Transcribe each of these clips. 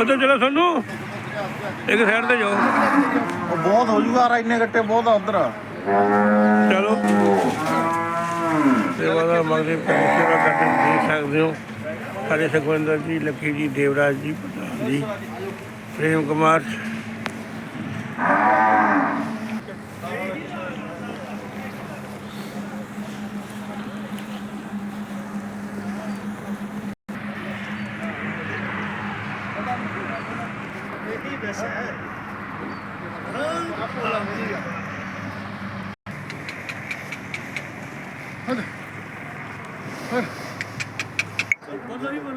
ਉਧਰ ਚਲੋ ਸਾਨੂੰ। ਇੱਕ ਸਾਈਡ ਤੇ ਜਾਓ। ਉਹ ਬਹੁਤ ਹੋ ਜੂਗਾ ਯਾਰ ਇੰਨੇ ਗੱਟੇ ਬਹੁਤ ਆ ਉਧਰ। ਚਲੋ। ਸੇਵਾਦਾਰ ਮੰਗਦੇ ਪੈਸੇ ਸੇਵਾ ਕਰਦੇ ਦੇਖ ਸਕਦੇ ਹੋ। ਸਾਡੇ ਸੁਖਵਿੰਦਰ ਜੀ ਲੱਕੀ ਜੀ ਦੇਵਰਾਜ ਜੀ ਪ੍ਰਧਾਨ ਜੀ ਪ੍ਰੇਮ ਕੁਮਾਰ।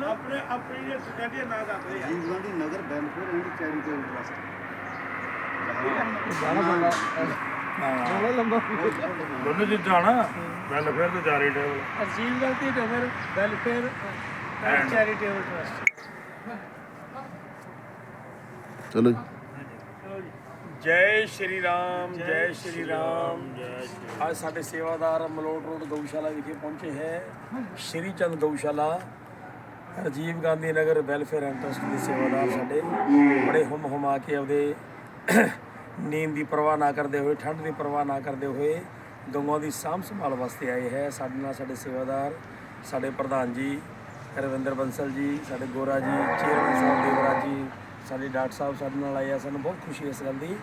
ਆਪਣੇ ਆਪਣੇ ਜਿਹੜੇ ਸਟੇਡੀਅਮ ਨਾ ਦੱਸਦੇ ਜੀਵ Gandhi Nagar welfare and charitable trust ਦੋਨੇ ਚੀਜ਼ਾਂ ਨਾ ਵੈਲਫੇਅਰ ਤੇ ਚੈਰੀਟੇਬਲ ਅਜੀਬ ਗਲਤੀ Nagar welfare and charitable trust ਚਲੋ ਜੈ। ਸ਼੍ਰੀ ਰਾਮ, ਜੈ ਸ਼੍ਰੀ ਰਾਮ। ਅੱਜ ਸਾਡੇ ਸੇਵਾਦਾਰ ਮਲੋਟ ਰੋਡ ਗਊਸ਼ਾਲਾ ਵਿਖੇ ਪਹੁੰਚੇ ਹੈ। ਸ਼੍ਰੀ ਚੰਦ ਗਊਸ਼ਾਲਾ, Rajiv Gandhi Nagar welfare and trust ਦੇ ਸੇਵਾਦਾਰ ਸਾਡੇ। ਬੜੇ ਹੁਮ ਹੁਮਾ ਕੇ ਆਪਦੇ ਨੀਂਦ ਦੀ ਪਰਵਾਹ ਨਾ ਕਰਦੇ ਹੋਏ, ਠੰਡ ਦੀ ਪਰਵਾਹ ਨਾ ਕਰਦੇ ਹੋਏ ਗਊਆਂ ਦੀ ਸਾਂਭ ਸੰਭਾਲ ਵਾਸਤੇ ਆਏ ਹੈ। ਸਾਡੇ ਨਾਲ ਸਾਡੇ ਸੇਵਾਦਾਰ, ਸਾਡੇ ਪ੍ਰਧਾਨ ਜੀ, ਰਵਿੰਦਰ ਬੰਸਲ ਜੀ, ਸਾਡੇ ਗੋਰਾ ਜੀ, ਚੇਅਰਮੈਨ ਸਾਹਿਬ ਦੇਵਰਾਜ ਜੀ ਸਾਡੇ ਡਾਕਟਰ ਸਾਹਿਬ ਸਾਡੇ ਨਾਲ ਆਏ ਆ, ਸਾਨੂੰ ਬਹੁਤ ਖੁਸ਼ੀ ਹੈ ਇਸ ਗੱਲ ਦੀ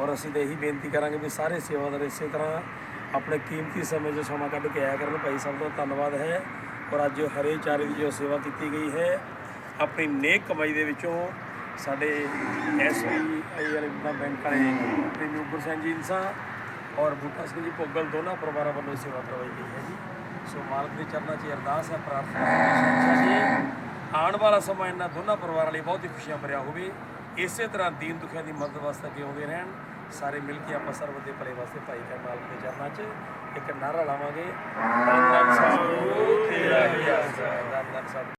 ਔਰ ਅਸੀਂ ਤਾਂ ਇਹੀ ਬੇਨਤੀ ਕਰਾਂਗੇ ਵੀ ਸਾਰੇ ਸੇਵਾਦਾਰ ਇਸੇ ਤਰ੍ਹਾਂ ਆਪਣੇ ਕੀਮਤੀ ਸਮੇਂ 'ਚ ਸਮਾਂ ਕੱਢ ਕੇ ਆਇਆ ਕਰਨ। ਭਾਈ ਸਭ ਦਾ ਧੰਨਵਾਦ ਹੈ ਔਰ ਅੱਜ ਹਰੇ ਚਾਰੇ ਦੀ ਜੋ ਸੇਵਾ ਕੀਤੀ ਗਈ ਹੈ, ਆਪਣੀ ਨੇਕ ਕਮਾਈ ਦੇ ਵਿੱਚੋਂ ਸਾਡੇ ਐਸਬੀਆਈ ਵਾਲੇ ਦਾ ਬੈਂਕ ਵਾਲੇ ਪ੍ਰੇਮੀ ਉਪਰ ਸਿੰਘ ਜੀ ਇਨਸਾ ਔਰ ਬੂਟਾ ਸਿੰਘ ਜੀ ਭੋਗਲ ਦੋਨਾਂ ਪਰਿਵਾਰਾਂ ਵੱਲੋਂ ਸੇਵਾ ਕਰਵਾਈ ਗਈ ਹੈ ਜੀ। ਸੋ ਮਾਲਕ ਦੇ ਚਰਨਾਂ 'ਚ ਅਰਦਾਸ ਹੈ, ਪ੍ਰਾਰਥਨਾ ਹੈ ਕਿ ਆਉਣ ਵਾਲਾ ਸਮਾਂ ਇਹਨਾਂ ਦੋਨਾਂ ਪਰਿਵਾਰਾਂ ਲਈ ਬਹੁਤ ਹੀ ਖੁਸ਼ੀਆਂ ਭਰਿਆ ਹੋਵੇ। ਇਸੇ ਤਰ੍ਹਾਂ ਦੀਨ ਦੁਖੀਆਂ ਦੀ ਮਦਦ ਵਾਸਤੇ ਅੱਗੇ ਆਉਂਦੇ ਰਹਿਣ। ਸਾਰੇ ਮਿਲ ਕੇ ਆਪਾਂ ਸਰਬਤ ਦੇ ਭਲੇ ਵਾਸਤੇ ਭਾਈ ਕਾ ਮਾਲਕ ਦੇ ਚਰਨਾਂ 'ਚ ਇੱਕ ਨਾਰਾ ਲਾਵਾਂਗੇ।